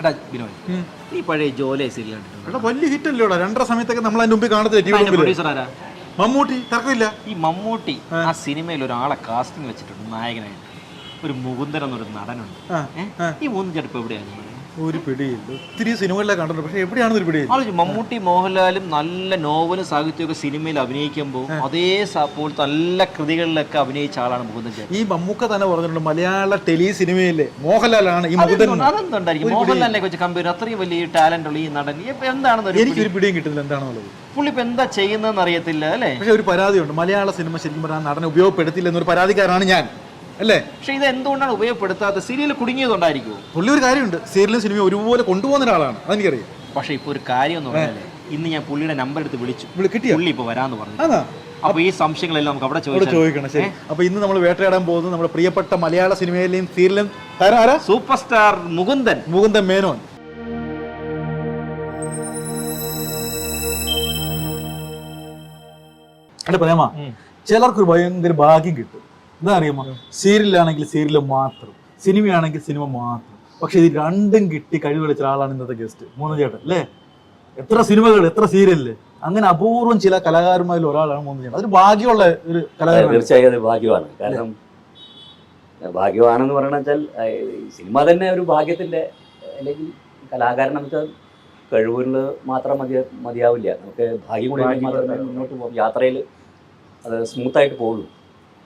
എടാ ബിനോയ് നീ പഴയ ജോലി സീരിയൽ കണ്ടിട്ടുണ്ടോ? എടാ വലിയ ഹിറ്റ് അല്ലേ രണ്ടര സമയത്തൊക്കെ നമ്മൾ അതിന്റെ മുമ്പിൽ കാണത്തില്ല ടി വി പ്രൊഡ്യൂസർ ആരാ? മമ്മൂട്ടി തർക്കമില്ല ഈ മമ്മൂട്ടി ആ. സിനിമയിൽ ഒരാളെ കാസ്റ്റിംഗ് വെച്ചിട്ടുണ്ട് നായകനായിട്ട്. ഒരു മുകുന്ദൻ എന്നൊരു നടനുണ്ട്. ഈ മൂന്ന് ചേട്ടപ്പ് എവിടെയാണ് ഒരു പിടിയില്ല. ഒത്തിരി സിനിമകളിലെ കണ്ടിട്ടുണ്ട്. പക്ഷെ എവിടെയാണ് ഒരു പിടിയില്ല. ആലോചിച്ച് മമ്മൂട്ടി മോഹൻലാലും നല്ല നോവലും സാഹിത്യമൊക്കെ സിനിമയിൽ അഭിനയിക്കുമ്പോൾ അതേ പോലത്തെ നല്ല കൃതികളിലൊക്കെ അഭിനയിച്ച ആളാണ് മുകുന്ദൻ ഈ മമ്മൂക്ക തന്നെ പറഞ്ഞിട്ടുണ്ട് മലയാള ടെലി സിനിമയിലെ മോഹൻലാലാണ് ഈ മുകുന്ദൻ. അതെന്തുണ്ടായിരിക്കും? മോഹൻലാലിനെ വെച്ച് കമ്പയർ അത്രയും വലിയ ടാലന്റ് ഉള്ള ഈ നടൻ എന്താണെന്ന് എനിക്ക് ഒരു പിടിയും കിട്ടുന്നില്ല. എന്താണെന്നുള്ളത്? പുള്ളി ഇപ്പൊ എന്താ ചെയ്യുന്നതെന്ന് അറിയത്തില്ല അല്ലേ? പക്ഷെ ഒരു പരാതിയുണ്ട്. മലയാള സിനിമ ശരിക്കും പറഞ്ഞാൽ നടനെ ഉപയോഗപ്പെടുത്തില്ല എന്നൊരു പരാതിക്കാരാണ് ഞാൻ. അല്ലേ? പക്ഷെ ഇത് എന്തുകൊണ്ടാണ് ഉപയോഗപ്പെടുത്താത്ത സീരിയൽ കുടുങ്ങിയതുകൊണ്ടായിരിക്കും പുള്ളി ഒരു കാര്യമുണ്ട്. സീരിയലും സിനിമയും ഒരുപോലെ കൊണ്ടുപോകുന്ന ഒരാളാണ്. അതെനിക്കറിയാം. പക്ഷെ ഇപ്പൊ ഒരു കാര്യം എന്ന് പറഞ്ഞാൽ ഇന്ന് ഞാൻ പുള്ളിയുടെ നമ്പർ എടുത്ത് വിളിച്ചു. കിട്ടിയോ? പുള്ളി ഇപ്പൊ വരാന്ന് പറഞ്ഞു. അതാ അപ്പൊ ഈ സംശയങ്ങളെല്ലാം നമുക്ക് അവിടെ അവിടെ ചോദിക്കണം. ശരി. അപ്പൊ ഇന്ന് നമ്മൾ വേട്ടയാടാൻ പോകുന്നത് നമ്മുടെ പ്രിയപ്പെട്ട മലയാള സിനിമയിലെയും സീരിയലും സൂപ്പർ സ്റ്റാർ മുകുന്ദൻ. മുകുന്ദൻ മേനോൻ. അല്ല പ്രേമ? ചിലർക്കൊരു ഭയങ്കര ഭാഗ്യം കിട്ടും. എന്താ അറിയുമോ സീരിയലാണെങ്കിൽ സീരിയൽ മാത്രം സിനിമയാണെങ്കിൽ സിനിമ മാത്രം. പക്ഷെ ഇത് രണ്ടും കിട്ടി കഴിവ് കളിച്ച ആളാണ് ഇന്നത്തെ ഗസ്റ്റ് മൂന്ന് ചേട്ടൻ അല്ലേ? എത്ര സിനിമകൾ എത്ര സീരിയലിൽ. അങ്ങനെ അപൂർവം ചില കലാകാരന്മാരിൽ ഒരാളാണ് മൂന്ന് ചേട്ടൻ. അതൊരു ഭാഗ്യമുള്ള ഒരു കലാകാരൻ തീർച്ചയായും അത് ഭാഗ്യമാണ്. കാരണം ഭാഗ്യമാണെന്ന് പറയണ വെച്ചാൽ സിനിമ തന്നെ ഒരു ഭാഗ്യത്തിന്റെ അല്ലെങ്കിൽ കലാകാരൻ നമുക്ക് കഴിവുകളിൽ മാത്രം മതി മതിയാവില്ല. നമുക്ക് ഭാഗ്യം കൂടി മാത്രമേ മുന്നോട്ട് പോകും യാത്രയിൽ അത് സ്മൂത്തായിട്ട് പോകുള്ളൂ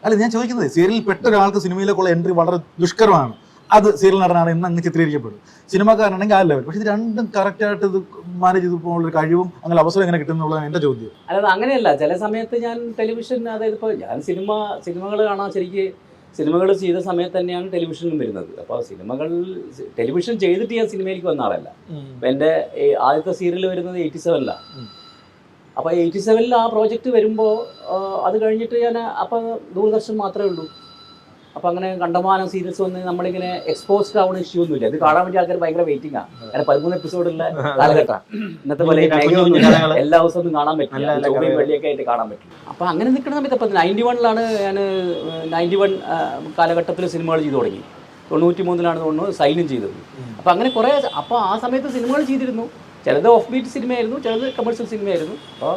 അല്ല ഞാൻ ചോദിക്കുന്നത് സീരിയലിൽ പെട്ട ഒരാൾക്ക് സിനിമയിലേക്കുള്ള എൻട്രി വളരെ ദുഷ്കരമാണ്. അത് സീരിയൽ നടനാണ് എന്ന് അങ്ങ് ചിത്രീകരിക്കപ്പെടും. സിനിമാക്കാരനാണെങ്കിൽ ആ ലെവൽ പക്ഷെ ഇത് രണ്ടും കറക്റ്റായിട്ട് ഇത് മാനേജ് ചെയ്ത് പോകാനുള്ള ഒരു കഴിവും അങ്ങനെ അവസരം എങ്ങനെ കിട്ടുന്നുള്ളതാണ് എന്റെ ചോദ്യം. അല്ലാതെ അങ്ങനെയല്ല. ചില സമയത്ത് ഞാൻ ടെലിവിഷൻ അതായത് ഇപ്പോൾ ഞാൻ സിനിമ സിനിമകൾ കാണാൻ ശരിക്ക് സിനിമകൾ ചെയ്ത സമയത്ത് തന്നെയാണ് ടെലിവിഷനിലും വരുന്നത്. അപ്പോൾ സിനിമകൾ ടെലിവിഷൻ ചെയ്തിട്ട് ഞാൻ സിനിമയിലേക്ക് വന്ന ആളല്ല. എന്റെ ആദ്യത്തെ സീരിയൽ വരുന്നത് എയ്റ്റി സെവനിലാണ്. അപ്പോൾ എയ്റ്റി സെവനിൽ ആ പ്രോജക്റ്റ് വരുമ്പോൾ അത് കഴിഞ്ഞിട്ട് ഞാൻ അപ്പോൾ ദൂരദർശൻ മാത്രമേ ഉള്ളൂ. അപ്പോൾ അങ്ങനെ കണ്ടമാനം സീരീസ് വന്ന് നമ്മളിങ്ങനെ എക്സ്പോസ്ഡ് ആവുന്ന ഇഷ്യൂ ഒന്നുമില്ല. ഇത് കാണാൻ വേണ്ടി ആൾക്കാർ ഭയങ്കര വെയിറ്റിംഗ് ആണ് കാരണം പതിമൂന്ന് എപ്പിസോഡുള്ള കാലഘട്ടം. ഇന്നത്തെ പോലെ എല്ലാ ദിവസവും ഒന്നും കാണാൻ പറ്റില്ല. ചൊവ്വയും വെള്ളിയൊക്കെ ആയിട്ട് കാണാൻ പറ്റില്ല. അപ്പോൾ അങ്ങനെ നിൽക്കുന്ന സമയത്ത് അപ്പം നയന്റി വണ്ണിലാണ് ഞാൻ നയന്റി വൺ കാലഘട്ടത്തിൽ സിനിമകൾ ചെയ്തു തുടങ്ങി. തൊണ്ണൂറ്റി മൂന്നിലാണ് തോന്നുന്നു സൈനും ചെയ്തത്. അപ്പോൾ അങ്ങനെ കുറേ അപ്പോൾ ആ സമയത്ത് സിനിമകൾ ചെയ്തിരുന്നു. ചിലത് ഓഫ് ബീറ്റ് സിനിമയായിരുന്നു ചിലത് കമേഴ്ഷ്യൽ സിനിമയായിരുന്നു അപ്പോൾ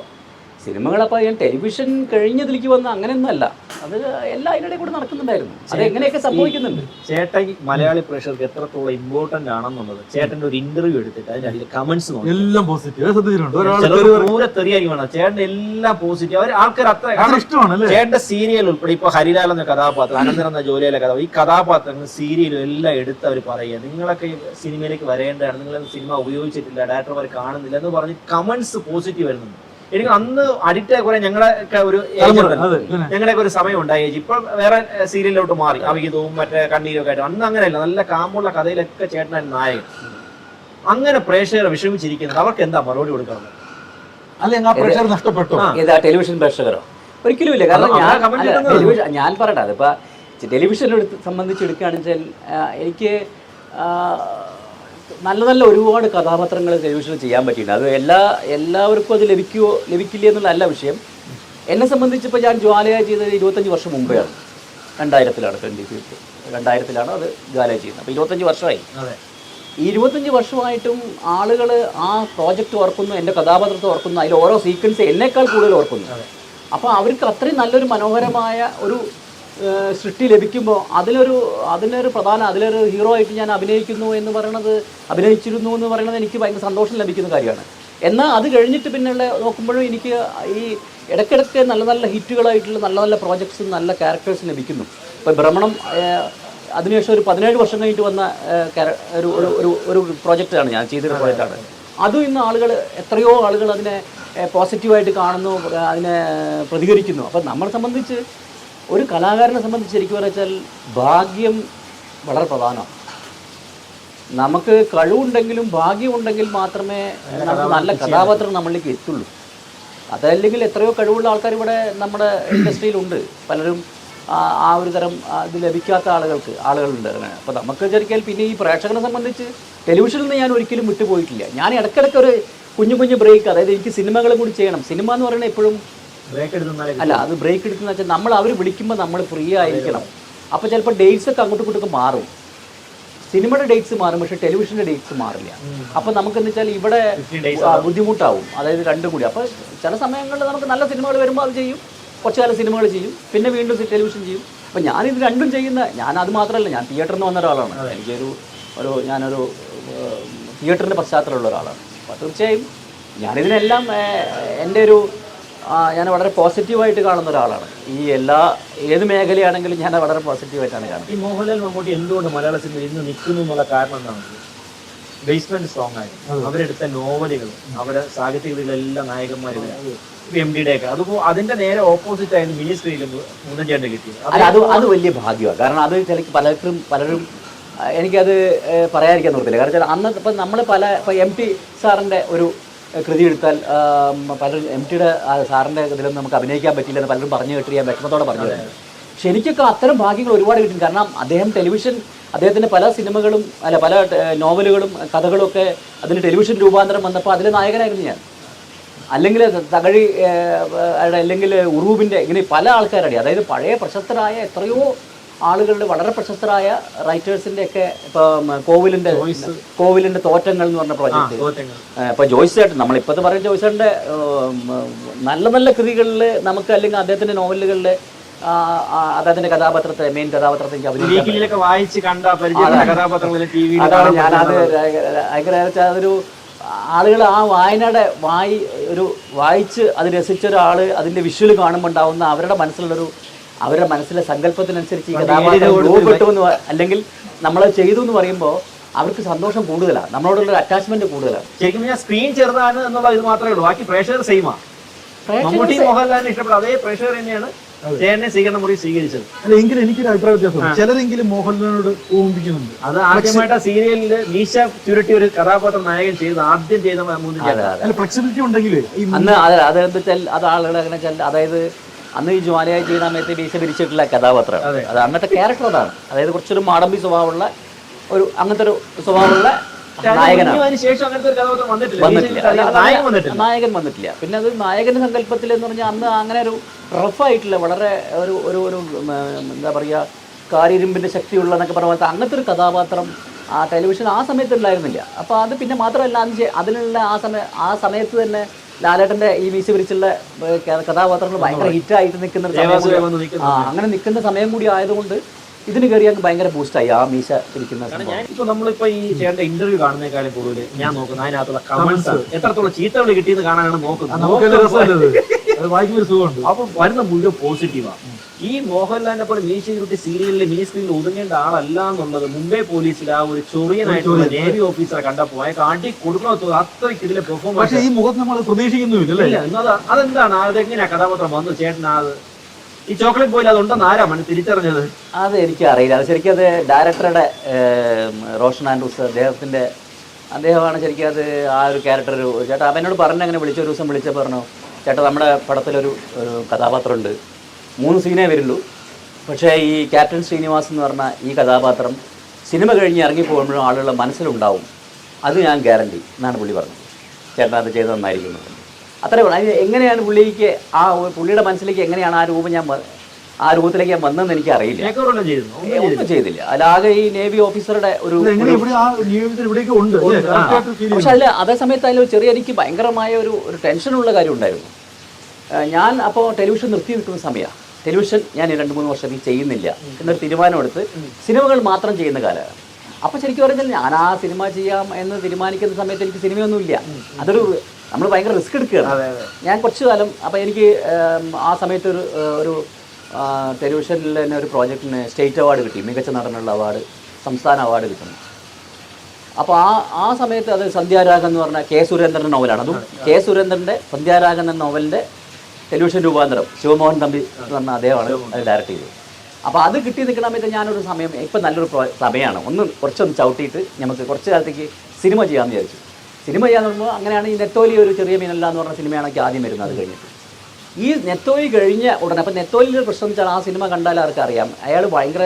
സിനിമകളപ്പോൾ ഞാൻ ടെലിവിഷൻ കഴിഞ്ഞതിലേക്ക് വന്ന അങ്ങനെയൊന്നുമല്ല. അത് എല്ലാ അതിനിടെ കൂടെ നടക്കുന്നുണ്ടായിരുന്നു. അത് എങ്ങനെയൊക്കെ സംഭവിക്കുന്നുണ്ട്? ചേട്ടൻ മലയാളി പ്രേക്ഷകർക്ക് എത്രത്തോളം ഇമ്പോർട്ടന്റ് ആണെന്നുള്ളത് ചേട്ടന്റെ ഒരു ഇന്റർവ്യൂ എടുത്തിട്ട് അതിന്റെ കമന്റ്സ് നോക്കി. എല്ലാം പോസിറ്റീവ് തെറിയായിരിക്കും ചേട്ടന്റെ എല്ലാം പോസിറ്റീവ് അവർ ആൾക്കാർ അത്ര ഇഷ്ടമാണ് ചേട്ടന്റെ സീരിയൽ ഉൾപ്പെടെ ഇപ്പൊ ഹരിലാൽ എന്ന കഥാപാത്രം അനന്തരം എന്ന ജോലിയിലെ കഥ ഈ കഥാപാത്രങ്ങൾ സീരിയലും എല്ലാം എടുത്ത് അവർ പറയുക. നിങ്ങളൊക്കെ സിനിമയിലേക്ക് വരേണ്ടതാണ്. നിങ്ങൾ സിനിമ ഉപയോഗിച്ചിട്ടില്ല ഡയറക്ടർമാർ കാണുന്നില്ല എന്ന് പറഞ്ഞ് കമന്റ്സ് പോസിറ്റീവ് വരുന്നുണ്ട്. എനിക്ക് അന്ന് അഡിക്റ്റ് ആയ കുറെ ഞങ്ങളൊക്കെ ഒരു. ഞങ്ങളൊക്കെ ഒരു സമയം ഉണ്ടായി ഇപ്പൊ വേറെ സീരിയലിലോട്ട് മാറി. അവിഹിതവും മറ്റേ കണ്ണീരൊക്കെ ഒക്കെ ആയിട്ട്. അന്ന് അങ്ങനെയല്ല. നല്ല കാമുള്ള കഥയിലൊക്കെ ചേട്ടനായിരുന്നു നായകൻ. അങ്ങനെ പ്രേക്ഷകരെ വിഷമിച്ചിരിക്കുന്നത് അവർക്ക് എന്താ മറുപടി കൊടുക്കണം? അല്ലെങ്കിൽ ആ പ്രഷർ നഷ്ടപ്പെട്ടു. ഏതാ ടെലിവിഷൻ പ്രേക്ഷകരോ? ഒരിക്കലും ഇല്ല. കാരണം ഞാൻ ഞാൻ പറയട്ടെ. അതിപ്പോ ടെലിവിഷൻ എടുത്ത് സംബന്ധിച്ച് എടുക്കുകയാണെന്ന് വെച്ചാൽ എനിക്ക് നല്ല നല്ല ഒരുപാട് കഥാപാത്രങ്ങൾ ടെലിവിഷനിൽ ചെയ്യാൻ പറ്റിയിട്ടുണ്ട്. അത് എല്ലാ എല്ലാവർക്കും അത് ലഭിക്കുമോ ലഭിക്കില്ല എന്നുള്ളതല്ല വിഷയം. എന്നെ സംബന്ധിച്ച് ഞാൻ ജ്വാലയ ചെയ്തത് ഇരുപത്തഞ്ച് വർഷം മുമ്പെയാണ്. രണ്ടായിരത്തിലാണ് ട്വന്റി ഫിഫ്ത്ത്. രണ്ടായിരത്തിലാണ് അത് ജ്വാലയ ചെയ്യുന്നത് അപ്പോൾ ഇരുപത്തഞ്ച് വർഷമായി. അതെ. ഈ ഇരുപത്തഞ്ച് വർഷമായിട്ടും ആളുകൾ ആ പ്രോജക്റ്റ് ഓർക്കുന്നു എന്റെ കഥാപാത്രത്തെ ഓർക്കുന്നു അതിൽ ഓരോ സീക്വൻസ് എന്നേക്കാൾ കൂടുതൽ ഓർക്കുന്നു. അപ്പോൾ അവർക്ക് അത്രയും നല്ലൊരു മനോഹരമായ ഒരു സൃഷ്ടി ലഭിക്കുമ്പോൾ അതിലൊരു അതിനൊരു പ്രധാന അതിലൊരു ഹീറോ ആയിട്ട് ഞാൻ അഭിനയിക്കുന്നു എന്ന് പറയുന്നത് അഭിനയിച്ചിരുന്നു എന്ന് പറയുന്നത് എനിക്ക് ഭയങ്കര സന്തോഷം ലഭിക്കുന്ന കാര്യമാണ്. എന്നാൽ അത് കഴിഞ്ഞിട്ട് പിന്നെയുള്ള നോക്കുമ്പോഴും എനിക്ക് ഈ ഇടയ്ക്കിടയ്ക്ക് നല്ല നല്ല ഹിറ്റുകളായിട്ടുള്ള നല്ല നല്ല പ്രോജക്ട്സും നല്ല ക്യാരക്ടേഴ്സും ലഭിക്കുന്നു. ഇപ്പോൾ ഭ്രമണം അതിനുശേഷം ഒരു പതിനേഴ് വർഷം കഴിഞ്ഞിട്ട് വന്ന ഒരു ഒരു ഒരു ഒരു പ്രോജക്റ്റാണ് ഞാൻ ചെയ്തൊരു പ്രോജക്റ്റാണ് അതും. ഇന്ന് ആളുകൾ എത്രയോ ആളുകൾ അതിനെ പോസിറ്റീവായിട്ട് കാണുന്നു അതിനെ പ്രതികരിക്കുന്നു. അപ്പോൾ നമ്മളെ സംബന്ധിച്ച് ഒരു കലാകാരനെ സംബന്ധിച്ച് ശരിക്കും വെച്ചാൽ ഭാഗ്യം വളരെ പ്രധാനമാണ്. നമുക്ക് കഴിവുണ്ടെങ്കിലും ഭാഗ്യമുണ്ടെങ്കിൽ മാത്രമേ നമുക്ക് നല്ല കഥാപാത്രം നമ്മളിലേക്ക് എത്തുള്ളൂ. അതല്ലെങ്കിൽ എത്രയോ കഴിവുള്ള ആൾക്കാർ ഇവിടെ നമ്മുടെ ഇൻഡസ്ട്രിയിലുണ്ട്. പലരും ആ ഒരു തരം ഇത് ലഭിക്കാത്ത ആളുകൾക്ക് ആളുകളുണ്ട്. അങ്ങനെ. അപ്പോൾ നമുക്ക് വിചാരിക്കാൻ പിന്നെ ഈ പ്രേക്ഷകനെ സംബന്ധിച്ച് ടെലിവിഷനിൽ നിന്ന് ഞാൻ ഒരിക്കലും വിട്ടുപോയിട്ടില്ല. ഞാൻ ഇടയ്ക്കിടയ്ക്ക് ഒരു കുഞ്ഞു കുഞ്ഞു ബ്രേക്ക് അതായത് എനിക്ക് സിനിമകളും കൂടി ചെയ്യണം. സിനിമ എന്ന് പറയുന്നത് എപ്പോഴും അല്ല അത് ബ്രേക്ക് എടുക്കുന്ന വെച്ചാൽ നമ്മൾ അവർ വിളിക്കുമ്പോൾ നമ്മൾ ഫ്രീ ആയിരിക്കണം. അപ്പോൾ ചിലപ്പോൾ ഡേറ്റ്സ് ഒക്കെ അങ്ങോട്ടും ഇങ്ങോട്ടും മാറും. സിനിമയുടെ ഡേറ്റ്സ് മാറും പക്ഷേ ടെലിവിഷന്റെ ഡേറ്റ്സ് മാറില്ല. അപ്പോൾ നമുക്ക് എന്ന് വെച്ചാൽ ഇവിടെ 15 ബുദ്ധിമുട്ടാവും. അതായത് രണ്ടും കൂടി. അപ്പോൾ ചില സമയങ്ങളിൽ നമുക്ക് നല്ല സിനിമകൾ വരുമ്പോൾ അത് ചെയ്യും. കുറച്ച് കാലം സിനിമകൾ ചെയ്യും. പിന്നെ വീണ്ടും ടെലിവിഷൻ ചെയ്യും. അപ്പോൾ ഞാനിത് രണ്ടും ചെയ്യുന്ന ഞാൻ അത് മാത്രമല്ല ഞാൻ തിയേറ്ററിൽ നിന്ന് വന്ന ഒരാളാണ്. എനിക്കൊരു ഒരു ഞാനൊരു തിയേറ്ററിന്റെ പശ്ചാത്തലമുള്ള ഒരാളാണ്. അപ്പോൾ തീർച്ചയായും ഞാനിതിനെല്ലാം എന്റെ ഒരു ഞാൻ വളരെ പോസിറ്റീവായിട്ട് കാണുന്ന ഒരാളാണ്. ഈ എല്ലാ ഏത് മേഖലയാണെങ്കിലും ഞാൻ വളരെ പോസിറ്റീവായിട്ടാണ് കാണുന്നത്. ഈ മോഹൻലാൽ മമ്മൂട്ടി എന്തുകൊണ്ട് മലയാള സിനിമ ഇന്ന് നിൽക്കുന്നു എന്നുള്ള കാരണം എന്താണ്? ബേസ്മെന്റ് സോങ് ആയിരുന്നു. അവരെടുത്ത നോവലുകൾ അവരുടെ സാഹിത്യകൃതികളെല്ലാം നായകന്മാരുടെ എം ഡിയുടെ ഒക്കെ അതുപോ അതിന്റെ നേരെ ഓപ്പോസിറ്റ് ആയിരുന്നു മിനിസ്ട്രിയിലും സ്ക്രീനിൽ മുന്നഞ്ചേണ്ട കിട്ടിയത്. അല്ല അത് അത് വലിയ ഭാഗ്യമാണ് കാരണം അത് ചില പലർക്കും പലരും എനിക്കത് പറയാതിരിക്കാൻ നിർത്തില്ല കാരണം വെച്ചാൽ അന്ന് ഇപ്പം നമ്മൾ പല ഇപ്പം എം ടി സാറിന്റെ ഒരു കൃതി എടുത്താൽ പലരും എം ടിയുടെ സാറിന്റെ ഇതിലൊന്നും നമുക്ക് അഭിനയിക്കാൻ പറ്റില്ല എന്ന് പലരും പറഞ്ഞു കേട്ട് ഞാൻ വിഷമത്തോടെ പറഞ്ഞു എനിക്കൊക്കെ അത്തരം ഭാഗ്യങ്ങൾ ഒരുപാട് കിട്ടും കാരണം അദ്ദേഹം ടെലിവിഷൻ അദ്ദേഹത്തിന്റെ പല സിനിമകളും അല്ല പല നോവലുകളും കഥകളും ഒക്കെ അതിന് ടെലിവിഷൻ രൂപാന്തരം വന്നപ്പോൾ അതിലെ നായകനായിരുന്നു ഞാൻ. അല്ലെങ്കിൽ തകഴി അല്ലെങ്കിൽ ഉറൂബിന്റെ ഇങ്ങനെ പല ആൾക്കാരുടെ അതായത് പഴയ പ്രശസ്തരായ എത്രയോ ആളുകളുടെ വളരെ പ്രശസ്തരായ റൈറ്റേഴ്സിന്റെ ഒക്കെ കോവിലിന്റെ കോവിലിന്റെ കോവിലിന്റെ തോറ്റങ്ങൾ എന്ന് പറഞ്ഞ പ്രോജക്റ്റ് ഇപ്പൊ ജോയ്സ് ചേട്ടൻ നമ്മളിപ്പത്തെ പറയുന്ന ജോയ്സ് ചേട്ടന്റെ നല്ല നല്ല കൃതികളിൽ നമുക്ക് അല്ലെങ്കിൽ അദ്ദേഹത്തിന്റെ നോവലുകളിൽ അദ്ദേഹത്തിന്റെ കഥാപാത്രത്തെ മെയിൻ കഥാപാത്രത്തെ എനിക്ക് അഭിനയിക്കാൻ വായിച്ച് ടി അതാണ്. ഞാനത് ഭയങ്കര അതൊരു ആളുകൾ ആ വായനയുടെ വായി ഒരു വായിച്ച് അത് രസിച്ച ഒരാൾ അതിന്റെ വിഷ്വൽ കാണുമ്പോൾ ഉണ്ടാവുന്ന അവരുടെ മനസ്സിലുള്ളൊരു അവരുടെ മനസ്സിലെ സങ്കല്പത്തിനനുസരിച്ച് ഈ കഥാപാത്രം രൂപപ്പെട്ടു എന്ന് അല്ലെങ്കിൽ നമ്മൾ ചെയ്തു എന്ന് പറയുമ്പോൾ അവർക്ക് സന്തോഷം കൂടുതലാണ്. നമ്മളോടുള്ള അറ്റാച്ച്മെന്റ് കൂടുതലാണ്. ശരിക്കും ഞാൻ സ്ക്രീൻ ചെറുതാണ് എന്നുള്ള ഇത് മാത്രമേ ഉള്ളൂ. ബാക്കി പ്രേക്ഷകർ സെയിമാണ് മമ്മൂട്ടി മോഹൻലാലിനെ ഇഷ്ടപ്പെട്ട അതേ പ്രേക്ഷകർ തന്നെയാണ് ചേട്ടനെ സ്വീകരണ മുറി സ്വീകരിച്ചത്. അല്ല എങ്കിലും എനിക്കൊരു അഭിപ്രായ വ്യത്യാസം. ചിലരെങ്കിലും മോഹൻലാലിനോട് ഓമ്പിക്കുന്നുണ്ട് അത് ആദ്യമായിട്ട് സീരിയലിൽ സീരിയലിൽ മീശ ചുരുട്ടി ഒരു കഥാപാത്രം നായകൻ ചെയ്ത് ആദ്യം ചെയ്ത മൂന്ന് ഫ്ലെക്സിബിലിറ്റി ഉണ്ടെങ്കിൽ അന്ന് അതെ അതെന്താ വെച്ചാൽ അത് ആളുകളെ അങ്ങനെ അതായത് അന്ന് ഈ ജ്വാലയായി ചെയ്യുന്ന സമയത്ത് ബീച്ച പിരിച്ചിട്ടുള്ള കഥാപാത്രം. അതെ. അന്നത്തെ ക്യാരക്ടർ അതാണ്. അതായത് കുറച്ചൊരു മാടമ്പി സ്വഭാവമുള്ള ഒരു അങ്ങനത്തെ ഒരു സ്വഭാവമുള്ള നായകനാണ്. വന്നിട്ടില്ല. നായകൻ വന്നിട്ടില്ല. പിന്നെ അത് നായകന്റെ സങ്കല്പത്തിൽ എന്ന് പറഞ്ഞാൽ അന്ന് അങ്ങനെ ഒരു റഫായിട്ടില്ല വളരെ ഒരു ഒരു ഒരു എന്താ പറയുക കാരിരുമ്പിന്റെ ശക്തിയുള്ള എന്നൊക്കെ പറഞ്ഞ അങ്ങനത്തെ ഒരു കഥാപാത്രം ആ ടെലിവിഷൻ ആ സമയത്ത് ഉണ്ടായിരുന്നില്ല. അപ്പോൾ അത് പിന്നെ മാത്രമല്ല അതിനുള്ള ആ സമയ ആ സമയത്ത് തന്നെ ലാലേട്ടന്റെ ഈ വീശി പിരിച്ചുള്ള കഥാപാത്രങ്ങൾ ഭയങ്കര ഹിറ്റായിട്ട് നിൽക്കുന്ന ഒരു സമയം വന്ന് നിൽക്കുന്നു. അങ്ങനെ നിൽക്കുന്ന സമയം കൂടി ആയതുകൊണ്ട് ഇതിന് കയറി അങ്ങ് ഭയങ്കര ബൂസ്റ്റായി ആ മീശ പിരിക്കുന്ന ഇപ്പൊ നമ്മളിപ്പോ ഈ ചേട്ടന്റെ ഇന്റർവ്യൂ കാണുന്നേക്കാളും കൂടുതൽ ഞാൻ നോക്കുന്നത് അതിനകത്തുള്ള കമന്റ്സ് എത്രത്തോളം ചീത്തകൾ കിട്ടിയെന്ന് കാണാനാണ് നോക്കുന്നത്. അപ്പൊ വരുന്ന മുഴുവൻ പോസിറ്റീവാണ് ഈ മോഹൻലാലിനെ പോലെ മീശ ചുരുട്ടി സീരിയലിൽ മിനി സ്ക്രീനിൽ ഒതുങ്ങേണ്ട ആളല്ല എന്നുള്ളത് മുംബൈ പോലീസിൽ ആ ഒരു ചൊറിയനായിട്ടുള്ള നേവി ഓഫീസറെ കണ്ടപ്പോ അയാൾ കാട്ടി കൊടുക്കണോ അത്രയ്ക്ക് ഇതിലെ പക്ഷെ പെർഫോമൻസ് ഈ മുഖത്ത് നമ്മൾ പ്രതീക്ഷിക്കുന്നു അല്ലേ? എന്നത് അതെന്താണ്? അതെങ്ങനെയാ കഥാപാത്രം വന്നു? ചേട്ടൻ അത് ഈ ചോക്ലേറ്റ് ബോയിൽ അതുണ്ടെന്ന് ആരാ മണി തിരിച്ചറിഞ്ഞത്? അത് എനിക്ക് അറിയില്ല അത് ശരിക്കും അത് ഡയറക്ടറുടെ റോഷൻ ആൻഡ്രൂസ് അദ്ദേഹത്തിന്റെ അദ്ദേഹമാണ് ശരിക്കും അത് ആ ഒരു ക്യാരക്ടർ ഒരു ചേട്ടാ അവനോട് പറഞ്ഞു അങ്ങനെ വിളിച്ച ഒരു ദിവസം വിളിച്ച പറഞ്ഞു ചേട്ടാ നമ്മുടെ പടത്തിലൊരു ഒരു കഥാപാത്രമുണ്ട്. മൂന്ന് സീനേ വരുള്ളൂ. പക്ഷേ ഈ ക്യാപ്റ്റൻ ശ്രീനിവാസ് എന്ന് പറഞ്ഞ ഈ കഥാപാത്രം സിനിമ കഴിഞ്ഞ് ഇറങ്ങി പോകുമ്പോഴും ആളുകളുടെ മനസ്സിലുണ്ടാവും. അത് ഞാൻ ഗ്യാരണ്ടി എന്നാണ് പുള്ളി പറഞ്ഞത്. ചേട്ടൻ അത് ചെയ്ത് നന്നായിരിക്കുന്നു അത്രേ ഉള്ളൂ. അതിന് എങ്ങനെയാണ് പുള്ളിക്ക് ആ പുള്ളിയുടെ മനസ്സിലേക്ക് എങ്ങനെയാണ് ആ രൂപം ഞാൻ ആ രൂപത്തിലേക്ക് ഞാൻ വന്നതെന്ന് എനിക്ക് അറിയില്ല. ഒന്നും ചെയ്തില്ല. അല്ലാതെ ഈ നേവി ഓഫീസറുടെ ഒരു അല്ലേ? പക്ഷെ അതിൽ അതേ സമയത്ത് അതിൽ ചെറിയ എനിക്ക് ഭയങ്കരമായ ഒരു ഒരു ടെൻഷനുള്ള കാര്യം ഉണ്ടായിരുന്നു ഞാൻ അപ്പോൾ ടെലിവിഷൻ നിർത്തി നിൽക്കുന്ന സമയമാണ് ടെലിവിഷൻ ഞാൻ ഈ രണ്ട് മൂന്ന് വർഷത്തേക്ക് ചെയ്യുന്നില്ല എന്നൊരു തീരുമാനമെടുത്ത് സിനിമകൾ മാത്രം ചെയ്യുന്ന കാലമാണ് അപ്പോൾ ശരിക്കും പറഞ്ഞാൽ ഞാൻ ആ സിനിമ ചെയ്യാം എന്ന് തീരുമാനിക്കുന്ന സമയത്ത് എനിക്ക് സിനിമയൊന്നുമില്ല. അതൊരു നമ്മൾ ഭയങ്കര റിസ്ക് എടുക്കുകയാണ്. ഞാൻ കുറച്ച് കാലം അപ്പോൾ എനിക്ക് ആ സമയത്ത് ഒരു ഒരു ടെലിവിഷനിൽ തന്നെ ഒരു പ്രോജക്റ്റിന് സ്റ്റേറ്റ് അവാർഡ് കിട്ടി. മികച്ച നടനുള്ള അവാർഡ് സംസ്ഥാന അവാർഡ് കിട്ടുന്നു. അപ്പോൾ ആ ആ സമയത്ത് അത് സന്ധ്യാരാഗം എന്ന് പറഞ്ഞ കെ സുരേന്ദ്രന്റെ നോവലാണ് അതും കെ സുരേന്ദ്രന്റെ സന്ധ്യാരാഗം എന്ന നോവലിന്റെ ടെലിവിഷൻ രൂപാന്തരം. ശിവമോഹൻ തമ്പി എന്ന് പറഞ്ഞ അദ്ദേഹമാണ് അത് ഡയറക്റ്റ് ചെയ്തത്. അപ്പോൾ അത് കിട്ടി നിൽക്കുന്ന സമയത്ത് ഞാനൊരു സമയം ഇപ്പം നല്ലൊരു സമയമാണ്. ഒന്ന് കുറച്ചൊന്ന് ചവിട്ടിയിട്ട് നമുക്ക് കുറച്ച് കാലത്തേക്ക് സിനിമ ചെയ്യാമെന്ന് വിചാരിച്ചു. സിനിമ ചെയ്യാന്ന് പറയുമ്പോൾ അങ്ങനെയാണ് ഈ നെത്തോലി ഒരു ചെറിയ മീനല്ല എന്ന് പറഞ്ഞ സിനിമയാണ് എനിക്ക് ആദ്യം വരുന്നത് അത് കഴിഞ്ഞിട്ട്. ഈ നെത്തോലി കഴിഞ്ഞ ഉടനെ അപ്പം നെത്തോലിന്റെ പ്രശ്നം എന്ന് വെച്ചാൽ ആ സിനിമ കണ്ടാൽ ആർക്കും അറിയാം. അയാൾ ഭയങ്കര